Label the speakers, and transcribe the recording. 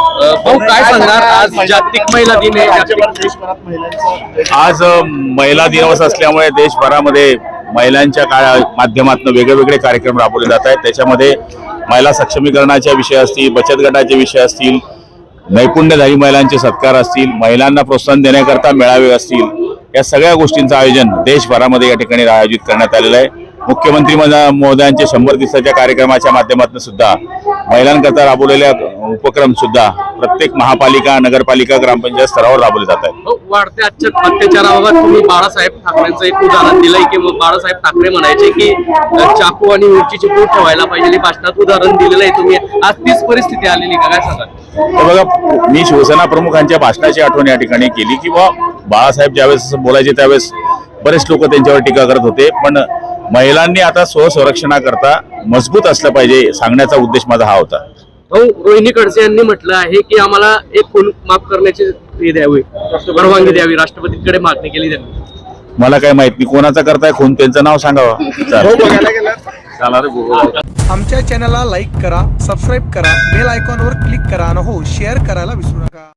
Speaker 1: भाऊ काय सांगणार? आज जागतिक महिला दिन आहे
Speaker 2: आज महिला दिवस असल्यामुळे देशभरामध्ये महिलांच्या काळा माध्यमातून वेगळे वेगळे कार्यक्रम राबवले जात आहेत. त्याच्यामध्ये महिला सक्षमीकरणाचे विषय असतील बचत गटाचे विषय असतील नैपुण्यधारी महिलांचे सत्कार असतील महिलांना प्रोत्साहन देण्याकरता मेळावे असतील या सगळ्या गोष्टींचं आयोजन देशभरामध्ये या ठिकाणी आयोजित करण्यात आलेलं आहे. मुख्यमंत्री महोदया- महोदयांचे शंभर दिवसाच्या कार्यक्रमाच्या माध्यमातून सुद्धा महिलांकरता राबवलेल्या उपक्रम सुद्धा प्रत्येक महापालिका नगरपालिका ग्रामपंचायत स्तरावर राबवले जात आहेत.
Speaker 1: भाऊ, वाढत्या अत्या- अत्याचाराबाबत तुम्ही बाळासाहेब ठाकरेंचं एक उदाहरण दिलंय की मग बाळासाहेब ठाकरे म्हणायचे की चाकू आणि मिरचीची बोट ठेवायला पाहिजे हे भाषणात उदाहरण दिलेलं आहे. तुम्ही आज तीच परिस्थिती आलेली का? काय सांगा
Speaker 2: तर बघा मी शिवसेना प्रमुखांच्या भाषणाची आठवण या ठिकाणी केली की बा बाळासाहेब ज्यावेळेस बोलायचे त्यावेळेस बरेच लोक त्यांच्यावर टीका करत होते. पण महिलांनी आता स्वसंरक्षणाकरता मजबूत असलं पाहिजे सांगण्याचा उद्देश माझा हा होता.
Speaker 1: रोहिणी खडसे यांनी म्हटलं आहे की आम्हाला एक खून माफ करण्याची हे द्यावी परवानगी द्यावी राष्ट्रपतींकडे मागणी केली त्यांनी.
Speaker 2: मला काय माहीत मी कोणाचा करताय खून त्यांचं नाव सांगावं.
Speaker 3: आमच्या चॅनलला लाईक करा सबस्क्राईब करा बेल आयकॉनवर क्लिक करा आणि हो शेअर करायला विसरू नका.